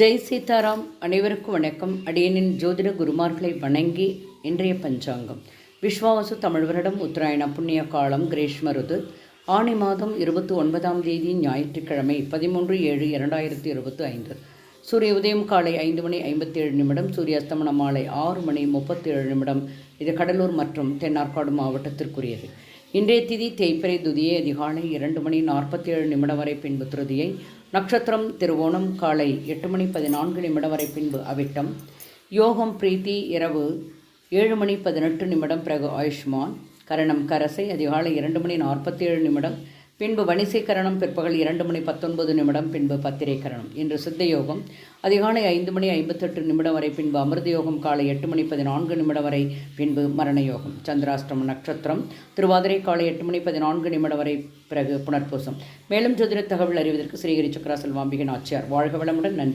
ஜெய் சீதாராம் அனைவருக்கும் வணக்கம். அடியனின் ஜோதிட குருமார்களை வணங்கி இன்றைய பஞ்சாங்கம். விஸ்வாவசு தமிழ் வருடம் உத்தராயண புண்ணிய காலம் கிரேஷ்ம ருது. ஆணி மாதம் இருபத்தி ஒன்பதாம் தேதி ஞாயிற்றுக்கிழமை பதிமூன்று ஏழு இரண்டாயிரத்தி இருபத்தி ஐந்து. சூரிய உதயம் காலை ஐந்து மணி ஐம்பத்தேழு நிமிடம் சூரிய அஸ்தமனம் மாலை ஆறு மணி முப்பத்தேழு நிமிடம். இது கடலூர் மற்றும் தென்னார்காடு மாவட்டத்திற்குரியது. இன்றைய திதி தேய்பிறை துதியை அதிகாலை இரண்டு மணி நாற்பத்தேழு நிமிடம் வரை பின்பு திருதியை நட்சத்திரம் திருவோணம் காலை எட்டு மணி பதினான்கு நிமிடம் வரை பின்பு அவிட்டம் யோகம் பிரீத்தி இரவு ஏழு மணி பதினெட்டு நிமிடம் பிறகு ஆயுஷ்மான் கரணம் கரசை அதிகாலை இரண்டு மணி நாற்பத்தேழு நிமிடம் பின்பு வணிசை கரணம் பிற்பகல் இரண்டு மணி பத்தொன்பது நிமிடம் பின்பு பத்திரைக்கரணம் இன்று சித்த யோகம் அதிகாலை ஐந்து மணி ஐம்பத்தெட்டு நிமிடம் வரை பின்பு அமிர்த யோகம் காலை எட்டு மணி பதினான்கு நிமிடம் வரை பின்பு மரண யோகம் சந்திராஷ்டம நட்சத்திரம் திருவாதிரை காலை எட்டு மணி பதினான்கு நிமிடம் வரை பிறகு புனர்பூசம். மேலும் ஜோதிட தகவல் அறிவதற்கு ஸ்ரீஹரி சக்கரா செல்வாம்பிகன் ஆச்சியார். வாழ்க வளமுடன் நன்றி.